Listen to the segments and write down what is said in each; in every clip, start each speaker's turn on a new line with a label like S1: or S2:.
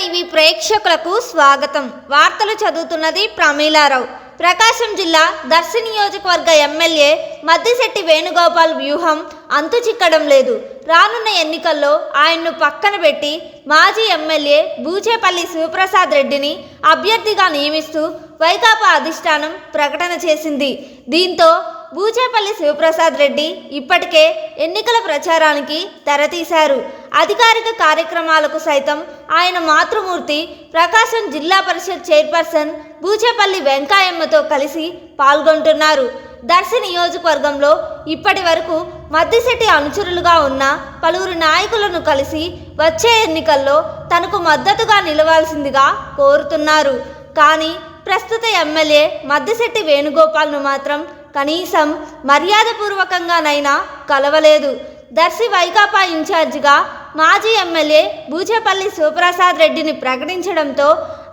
S1: TV ప్రేక్షకులకు స్వాగతం. వార్తలు చదువుతున్నది ప్రమీలారావు. ప్రకాశం జిల్లా దర్శి నియోజకవర్గ ఎమ్మెల్యే మద్దిశెట్టి వేణుగోపాల్ వ్యూహం అంతు చిక్కడం లేదు. రానున్న ఎన్నికల్లో ఆయన్ను పక్కన పెట్టి మాజీ ఎమ్మెల్యే బూచేపల్లి శివప్రసాద్ రెడ్డిని అభ్యర్థిగా నియమిస్తూ వైకాపా అధిష్టానం ప్రకటన చేసింది. దీంతో బూచేపల్లి శివప్రసాద్ రెడ్డి ఇప్పటికే ఎన్నికల ప్రచారానికి తెరతీశారు. అధికారిక కార్యక్రమాలకు సైతం ఆయన మాతృమూర్తి ప్రకాశం జిల్లా పరిషత్ చైర్పర్సన్ బూచేపల్లి వెంకాయమ్మతో కలిసి పాల్గొంటున్నారు. దర్శి నియోజకవర్గంలో ఇప్పటి వరకు మద్దిశెట్టి అనుచరులుగా ఉన్న పలువురు నాయకులను కలిసి వచ్చే ఎన్నికల్లో తనకు మద్దతుగా నిలవాల్సిందిగా కోరుతున్నారు. కానీ ప్రస్తుత ఎమ్మెల్యే మద్దిశెట్టి వేణుగోపాల్ను మాత్రం కనీసం మర్యాదపూర్వకంగానైనా కలవలేదు. దర్శి వైకాపా ఇన్ఛార్జిగా మాజీ ఎమ్మెల్యే బూచేపల్లి శివప్రసాద్ రెడ్డిని ప్రకటించడంతో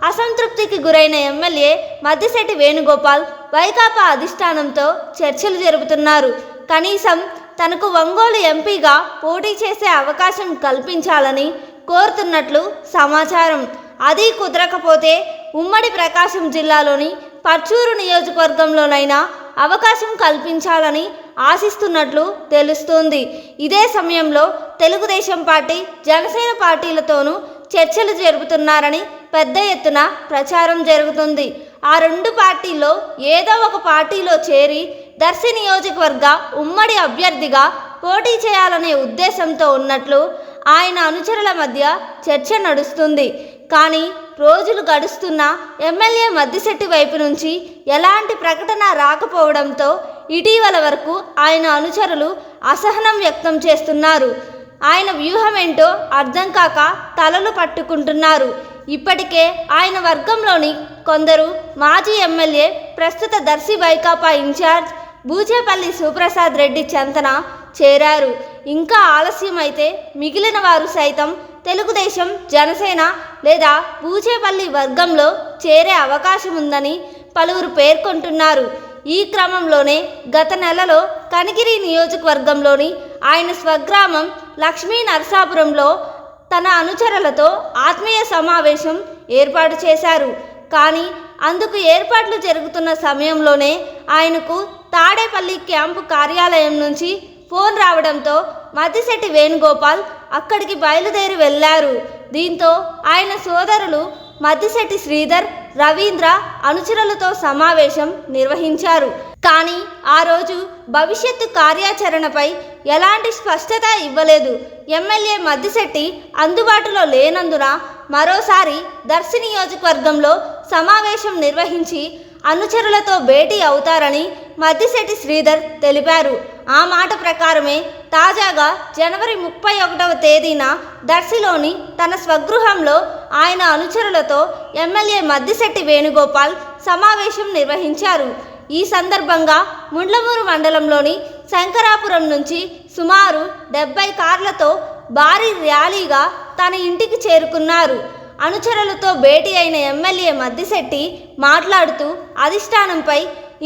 S1: అసంతృప్తికి గురైన ఎమ్మెల్యే మద్దిశెట్టి వేణుగోపాల్ వైకాపా అధిష్టానంతో చర్చలు జరుపుతున్నారు. కనీసం తనకు ఒంగోలు ఎంపీగా పోటీ చేసే అవకాశం కల్పించాలని కోరుతున్నట్లు సమాచారం. అది కుదరకపోతే ఉమ్మడి ప్రకాశం జిల్లాలోని పర్చూరు నియోజకవర్గంలోనైనా అవకాశం కల్పించాలని ఆశిస్తున్నట్లు తెలుస్తోంది. ఇదే సమయంలో తెలుగుదేశం పార్టీ జనసేన పార్టీలతోనూ చర్చలు జరుపుతున్నారని పెద్ద ఎత్తున ప్రచారం జరుగుతుంది. ఆ రెండు పార్టీల్లో ఏదో ఒక పార్టీలో చేరి దర్శి నియోజకవర్గ ఉమ్మడి అభ్యర్థిగా పోటీ చేయాలనే ఉద్దేశంతో ఉన్నట్లు ఆయన అనుచరుల మధ్య చర్చ నడుస్తుంది. కానీ రోజులు గడుస్తున్నా ఎమ్మెల్యే మద్దిశెట్టి వైపు నుంచి ఎలాంటి ప్రకటన రాకపోవడంతో ఇటీవల వరకు ఆయన అనుచరులు అసహనం వ్యక్తం చేస్తున్నారు. ఆయన వ్యూహమేంటో అర్థం కాక తలలు పట్టుకుంటున్నారు. ఇప్పటికే ఆయన వర్గంలోని కొందరు మాజీ ఎమ్మెల్యే ప్రస్తుత దర్శి వైకాపా ఇన్ఛార్జ్ బూచేపల్లి సుప్రసాద్ రెడ్డి చెంతన చేరారు. ఇంకా ఆలస్యమైతే మిగిలిన వారు సైతం తెలుగుదేశం జనసేన లేదా బూచేపల్లి వర్గంలో చేరే అవకాశం ఉందని పలువురు పేర్కొంటున్నారు. ఈ క్రమంలోనే గత నెలలో కనిగిరి నియోజకవర్గంలోని ఆయన స్వగ్రామం లక్ష్మీ నరసాపురంలో తన అనుచరులతో ఆత్మీయ సమావేశం ఏర్పాటు చేశారు. కానీ అందుకు ఏర్పాట్లు జరుగుతున్న సమయంలోనే ఆయనకు తాడేపల్లి క్యాంపు కార్యాలయం నుంచి ఫోన్ రావడంతో మద్దిశెట్టి వేణుగోపాల్ అక్కడికి బయలుదేరి వెళ్ళారు. దీంతో ఆయన సోదరులు మద్దిశెట్టి శ్రీధర్ రవీంద్ర అనుచరులతో సమావేశం నిర్వహించారు. కానీ ఆ రోజు భవిష్యత్తు కార్యాచరణపై ఎలాంటి స్పష్టత ఇవ్వలేదు. ఎమ్మెల్యే మద్దిశెట్టి అందుబాటులో లేనందున మరోసారి దర్శి నియోజకవర్గంలో సమావేశం నిర్వహించి అనుచరులతో భేటీ అవుతారని మద్దిశెట్టి శ్రీధర్ తెలిపారు. ఆ మాట ప్రకారమే తాజాగా జనవరి ముప్పై ఒకటవ తేదీన దర్శిలోని తన స్వగృహంలో ఆయన అనుచరులతో ఎమ్మెల్యే మద్దిశెట్టి వేణుగోపాల్ సమావేశం నిర్వహించారు. ఈ సందర్భంగా ముండ్లమూరు మండలంలోని శంకరాపురం నుంచి సుమారు డెబ్బై కార్లతో భారీ ర్యాలీగా తన ఇంటికి చేరుకున్నారు. అనుచరులతో భేటీ అయిన ఎమ్మెల్యే మద్దిశెట్టి మాట్లాడుతూ అధిష్టానంపై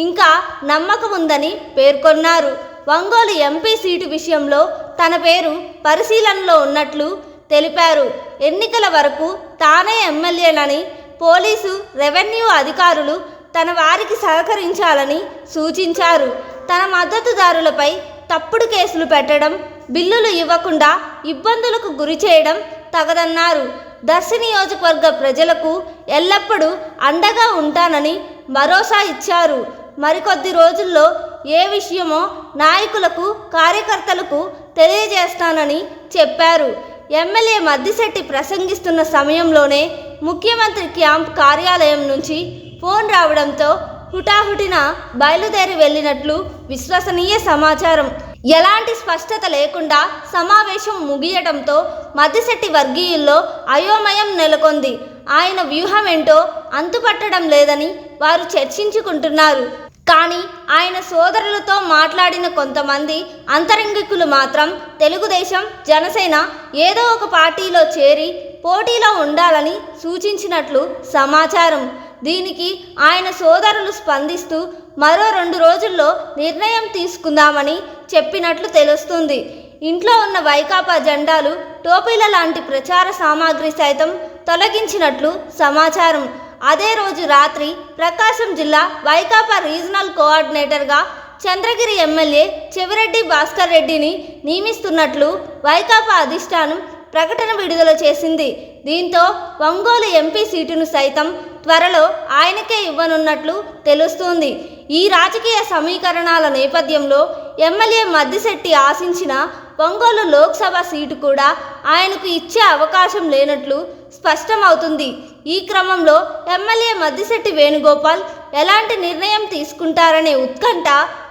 S1: ఇంకా నమ్మకం ఉందని పేర్కొన్నారు. ఒంగోలు ఎంపీ సీటు విషయంలో తన పేరు పరిశీలనలో ఉన్నట్లు తెలిపారు. ఎన్నికల వరకు తానే ఎమ్మెల్యేనని పోలీసు రెవెన్యూ అధికారులు తన వారికి సహకరించాలని సూచించారు. తన మద్దతుదారులపై తప్పుడు కేసులు పెట్టడం బిల్లులు ఇవ్వకుండా ఇబ్బందులకు గురి చేయడం తగదన్నారు. దర్శి నియోజకవర్గ ప్రజలకు ఎల్లప్పుడూ అండగా ఉంటానని భరోసా ఇచ్చారు. మరికొద్ది రోజుల్లో ఏ విషయమో నాయకులకు కార్యకర్తలకు తెలియజేస్తానని చెప్పారు. ఎమ్మెల్యే మద్దిశెట్టి ప్రసంగిస్తున్న సమయంలోనే ముఖ్యమంత్రి క్యాంప్ కార్యాలయం నుంచి ఫోన్ రావడంతో హుటాహుటిన బయలుదేరి వెళ్ళినట్లు విశ్వసనీయ సమాచారం. ఎలాంటి స్పష్టత లేకుండా సమావేశం ముగియడంతో మద్దిశెట్టి వర్గీయుల్లో అయోమయం నెలకొంది. ఆయన వ్యూహం ఏంటో అంతుపట్టడం లేదని వారు చర్చించుకుంటున్నారు. కానీ ఆయన సోదరులతో మాట్లాడిన కొంతమంది అంతరంగికులు మాత్రం తెలుగుదేశం జనసేన ఏదో ఒక పార్టీలో చేరి పోటీలో ఉండాలని సూచించినట్లు సమాచారం. దీనికి ఆయన సోదరులు స్పందిస్తూ మరో రెండు రోజుల్లో నిర్ణయం తీసుకుందామని చెప్పినట్లు తెలుస్తుంది. ఇంట్లో ఉన్న వైకాపా జెండాలు టోపీల లాంటి ప్రచార సామాగ్రి సైతం తొలగించినట్లు సమాచారం. అదే రోజు రాత్రి ప్రకాశం జిల్లా వైకాపా రీజనల్ కోఆర్డినేటర్గా చంద్రగిరి ఎమ్మెల్యే చెవిరెడ్డి భాస్కర్ రెడ్డిని నియమిస్తున్నట్లు వైకాపా అధిష్టానం ప్రకటన విడుదల చేసింది. దీంతో ఒంగోలు ఎంపీ సీటును సైతం త్వరలో ఆయనకే ఇవ్వనున్నట్లు తెలుస్తోంది. ఈ రాజకీయ సమీకరణాల నేపథ్యంలో ఎమ్మెల్యే మద్దిశెట్టి ఆశించిన ఒంగోలు లోక్సభ సీటు కూడా ఆయనకు ఇచ్చే అవకాశం లేనట్లు స్పష్టమవుతుంది. ఈ క్రమంలో ఎమ్మెల్యే మద్దిశెట్టి వేణుగోపాల్ ఎలాంటి నిర్ణయం తీసుకుంటారనే ఉత్కంఠ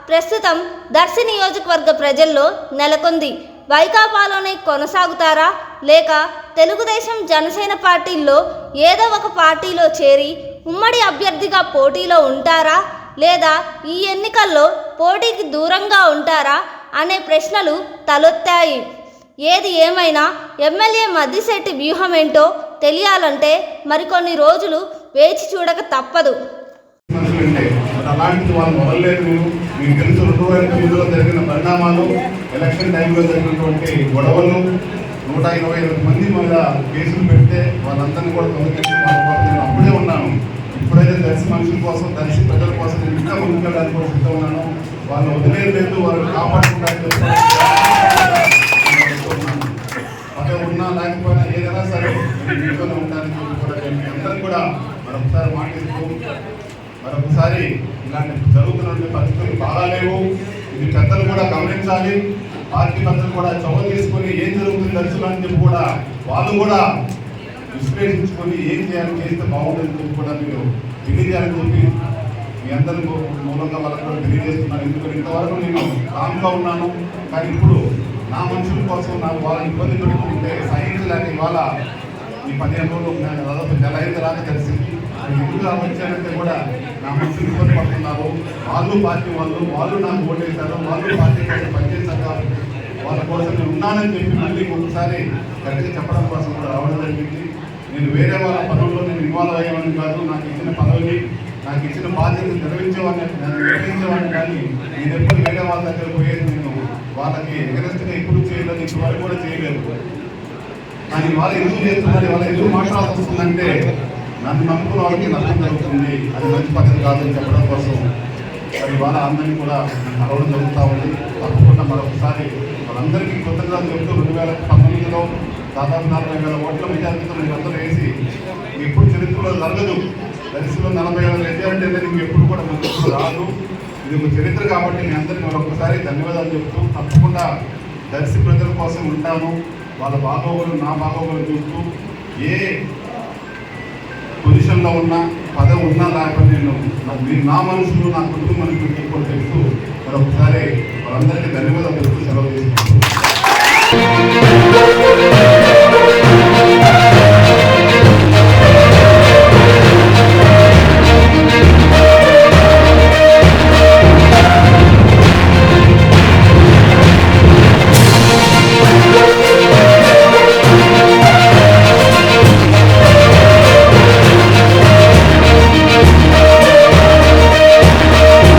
S1: ప్రస్తుతం దర్శి నియోజకవర్గ ప్రజల్లో నెలకొంది. వైకాపాలోనే కొనసాగుతారా? లేక తెలుగుదేశం జనసేన పార్టీల్లో ఏదో ఒక పార్టీలో చేరి ఉమ్మడి అభ్యర్థిగా పోటీలో ఉంటారా? లేదా ఈ ఎన్నికల్లో పోటీకి దూరంగా ఉంటారా? అనే ప్రశ్నలు తలెత్తాయి. ఏది ఏమైనా ఎమ్మెల్యే మద్దిశెట్టి వ్యూహం ఏంటో తెలియాలంటే మరికొన్ని రోజులు వేచి చూడక తప్పదు.
S2: అలాంటి వాళ్ళు మొదలలేదు మీకు తెలుసు రెండు వేల తొమ్మిదిలో జరిగిన పరిణామాలు ఎలక్షన్ టైంలో జరిగినటువంటి గొడవలు నూట ఇరవై ఐదు మంది మీద కేసులు పెడితే వాళ్ళందరినీ కూడా తొలగించి వాళ్ళ నేను అప్పుడే ఉన్నాను. ఇప్పుడైతే దర్శి మనుషుల కోసం దర్శి ప్రజల కోసం నేను ఇంకా ముందుకెళ్ళడానికి కూడా సిద్ధం ఉన్నాను. వాళ్ళు వదిలేదు లేదు వాళ్ళు కాపాడుకుంటారు అదే ఉన్నా లేకపోయినా ఏదైనా సరే నేను మీతోనే ఉండడానికి కూడా నేను మీ అందరికీ కూడా మరొకసారి మాటిస్తూ మరొకసారి ఇలాంటి జరుగుతున్న పరిస్థితులు బాగాలేవు ఇది పెద్దలు కూడా పార్టీ ప్రజలు కూడా చొవ తీసుకొని ఏం జరుగుతుంది దర్శనం అని చెప్పి కూడా వాళ్ళు కూడా విశ్లేషించుకొని ఏం చేయాలి చేస్తే బాగుంటుందని చెప్పి కూడా మీరు తెలియజేయాలని చెప్పి మీ అందరి మూలంగా వాళ్ళకు కూడా తెలియజేస్తున్నాను. ఎందుకంటే ఇంతవరకు నేను కామ్గా ఉన్నాను. కానీ ఇప్పుడు నా మనుషుల కోసం నాకు వాళ్ళని ఇబ్బంది పెట్టుకుంటే సహించలేని ఇవాళ ఈ పదిహేను రోజులు నేను దాదాపు నెల ఐదు తర్వాత తెలిసింది నేను వచ్చానంటే కూడా నా మనసు ఇబ్బంది పడుతున్నారు. వాళ్ళు పార్టీ వాళ్ళు వాళ్ళు నాకు ఓటేశారు వాళ్ళు పార్టీ కోసం పనిచేశారు కాబట్టి వాళ్ళ కోసం నేను ఉన్నానని చెప్పి మళ్ళీ ఒకసారి గట్టిగా చెప్పడం కోసం కూడా రావడం జరిగింది. నేను వేరే వాళ్ళ పనుల్లో నేను ఇన్వాల్వ్ అయ్యేవాడిని కాదు. నాకు ఇచ్చిన పదవిని నాకు ఇచ్చిన బాధ్యత నిర్వహించేవాడిని నేను నిర్వహించేవాడిని కానీ నేను ఎప్పుడు వేరే వాళ్ళ దగ్గర పోయేది నేను వాళ్ళకి ఎగరెస్ట్గా ఎప్పుడు చేయలేదు ఇప్పుడు కూడా చేయలేదు. కానీ వాళ్ళు ఎందుకు చేస్తున్నారు? వాళ్ళ ఎందుకు మాట్లాడాల్సి వస్తుందంటే నన్ను నమ్ముకున్న వాళ్ళకి నష్టం జరుగుతుంది. అది మంచి పద్ధతి కాదని చెప్పడం కోసం. మరి వాళ్ళ అందరినీ కూడా కలవడం జరుగుతూ ఉంది. తప్పకుండా మరొకసారి వాళ్ళందరికీ కృతజ్ఞతలు చెబుతూ రెండు వేల పంతొమ్మిదిలో దాదాపు నలభై వేల ఓట్ల మెజార్టీతో మీరు అందరూ వేసి ఎప్పుడు చరిత్రలో జరగదు. దర్శిలో నలభై వేల మెజార్టీ అనేది మీకు ఎప్పుడు కూడా ముందు రాదు. ఇది ఒక చరిత్ర కాబట్టి నేను అందరికీ మరొకసారి ధన్యవాదాలు చెప్తూ తప్పకుండా దర్శి ప్రజల కోసం ఉంటాను వాళ్ళ బాగోగులు నా బాగోగులు చూస్తూ ఏ పొజిషన్లో ఉన్నా పదవి ఉన్నా లేకపోతే నేను మీరు నా మనుషులు నా కుటుంబ మనుషులు తీసుకొని తెలుస్తూ మరొకసారి వాళ్ళందరికీ ధన్యవాదాలు తెలుస్తూ సెలవు చేస్తున్నాను